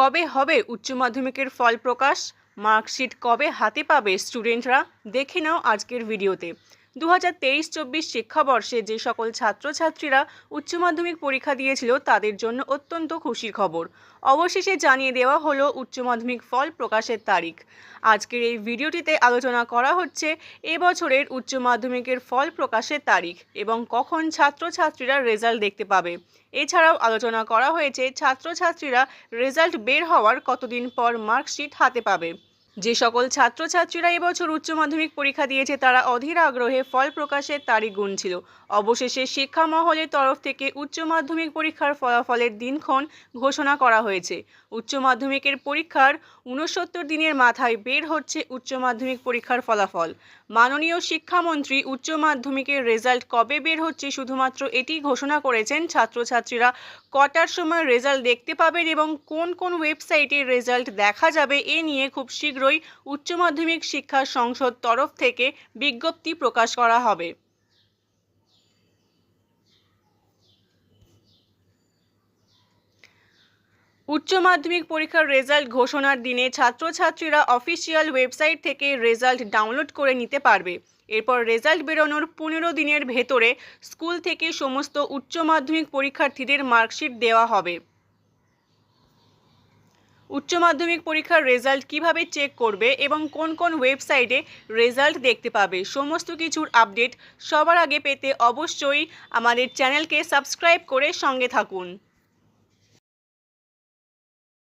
কবে হবে উচ্চ মাধ্যমিকের ফল প্রকাশ? মার্কশিট কবে হাতে পাবে স্টুডেন্টরা দেখে নাও আজকের ভিডিওতে দু হাজার তেইশ চব্বিশ শিক্ষাবর্ষে যে সকল ছাত্রছাত্রীরা উচ্চ মাধ্যমিক পরীক্ষা দিয়েছিল, তাদের জন্য অত্যন্ত খুশির খবর। অবশেষে জানিয়ে দেওয়া হলো উচ্চ মাধ্যমিক ফল প্রকাশের তারিখ। আজকের এই ভিডিওটিতে আলোচনা করা হচ্ছে এবছরের উচ্চ মাধ্যমিকের ফল প্রকাশের তারিখ এবং কখন ছাত্রছাত্রীরা রেজাল্ট দেখতে পাবে। এছাড়াও আলোচনা করা হয়েছে ছাত্রছাত্রীরা রেজাল্ট বের হওয়ার কতদিন পর মার্কশিট হাতে পাবে। যে সকল ছাত্রছাত্রীরা এবছর উচ্চ মাধ্যমিক পরীক্ষা দিয়েছে, তারা অধীর আগ্রহে ফল প্রকাশের তারিখ গুনছিল অবশেষে শিক্ষা মহলের তরফ থেকে উচ্চ মাধ্যমিক পরীক্ষার ফলাফলের দিনক্ষণ ঘোষণা করা হয়েছে। উচ্চ মাধ্যমিকের পরীক্ষার ঊনসত্তর দিনের মাথায় বের হচ্ছে উচ্চ মাধ্যমিক পরীক্ষার ফলাফল। মাননীয় শিক্ষামন্ত্রী উচ্চ মাধ্যমিকের রেজাল্ট কবে বের হচ্ছে শুধুমাত্র এটি ঘোষণা করেছেন ছাত্রছাত্রীরা। কটার সময় রেজাল্ট দেখতে পাবেন এবং কোন কোন ওয়েবসাইটে রেজাল্ট দেখা যাবে, এ নিয়ে খুব শীঘ্রই উচ্চ মাধ্যমিক শিক্ষা সংসদ তরফ থেকে বিজ্ঞপ্তি প্রকাশ করা হবে। উচ্চ মাধ্যমিক পরীক্ষার রেজাল্ট ঘোষণার দিনে ছাত্রছাত্রীরা অফিসিয়াল ওয়েবসাইট থেকে রেজাল্ট ডাউনলোড করে নিতে পারবে। এরপর রেজাল্ট বেরোনোর পনেরো দিনের ভেতরে স্কুল থেকে সমস্ত উচ্চ মাধ্যমিক পরীক্ষার্থীদের মার্কশিট দেওয়া হবে। উচ্চ মাধ্যমিক পরীক্ষার রেজাল্ট কীভাবে চেক করবে এবং কোন কোন ওয়েবসাইটে রেজাল্ট দেখতে পাবে, সমস্ত কিছুর আপডেট সবার আগে পেতে অবশ্যই আমাদের চ্যানেলকে সাবস্ক্রাইব করে সঙ্গে থাকুন।